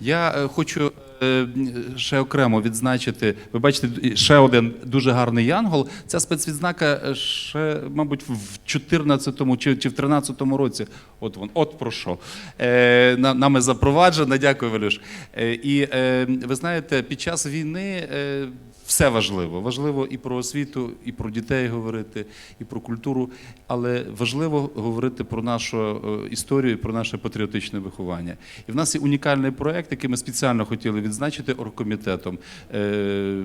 Я е, хочу е, ще окремо відзначити. Ви бачите, ще один дуже гарний янгол. Ця спецвідзнака е, ще, мабуть, в 14-му чи, в 13-му році. От вон, от про що. Нами запроваджена. Дякую, Валюш. І ви знаєте, під час війни. Все важливо. Важливо і про освіту, і про дітей говорити, і про культуру. Але важливо говорити про нашу е, історію, і про наше патріотичне виховання. І в нас є унікальний проєкт, який ми спеціально хотіли відзначити оргкомітетом. Е,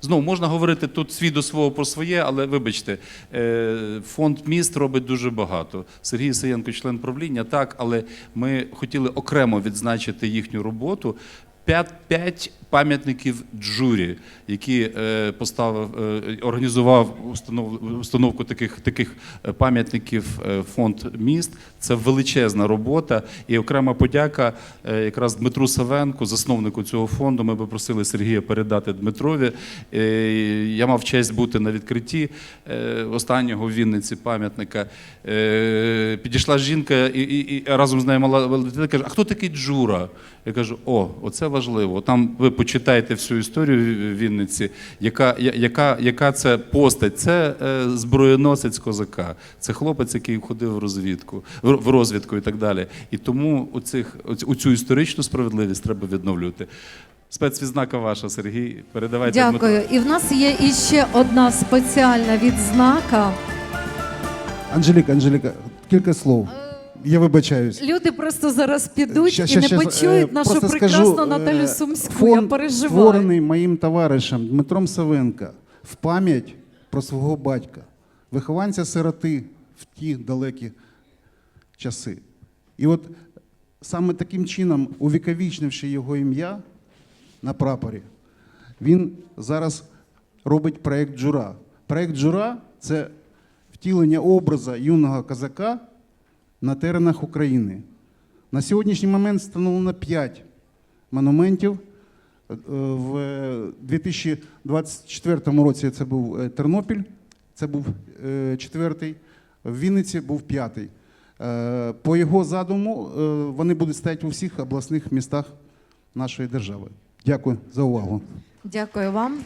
Знову можна говорити тут свій до свого про своє, але вибачте, е, фонд міст робить дуже багато. Сергій Саєнко, член правління, так, але ми хотіли окремо відзначити їхню роботу. П'ять пам'ятників джурі, які е, поставив, е, організував установку таких, таких е, пам'ятників фонд міст. Це величезна робота. І окрема подяка якраз Дмитру Савенку, засновнику цього фонду. Ми би просили Сергія передати Дмитрові. Я мав честь бути на відкритті останнього в Вінниці пам'ятника. Підійшла жінка і, і, і разом з нею мала каже: А хто такий Джура? Я кажу: о, оце важливо. Там ви почитаєте всю історію Вінниці, яка, яка, яка це постать? Це е, зброєносець козака, це хлопець, який ходив в розвідку, в розвідку і так далі. І тому оцих, оць- оцю історичну справедливість треба відновлювати. Спецвідзнака ваша, Сергій. Передавайте Дякую. Дмитру. І в нас є іще одна спеціальна відзнака. Анжеліка, Анжеліка, кілька слов. Я вибачаюсь. Люди просто зараз підуть Щас, і щас, не щас, почують е, нашу просто прекрасну скажу, е, Наталю Сумську. Фонд Я переживаю. створений моїм товаришем Дмитром Савенка в пам'ять про свого батька, вихованця сироти в ті далекі часи. І от саме таким чином, увіковічнивши його ім'я на прапорі, він зараз робить проєкт Джура. Проєкт Джура це втілення образа юного козака на теренах України. На сьогоднішній момент встановлено 5 монументів. Е, В 2024 році це був е, Тернопіль, це був е, четвертий, в Вінниці був п'ятий. По його задуму вони будуть стояти у всіх обласних містах нашої держави. Дякую за увагу. Дякую вам.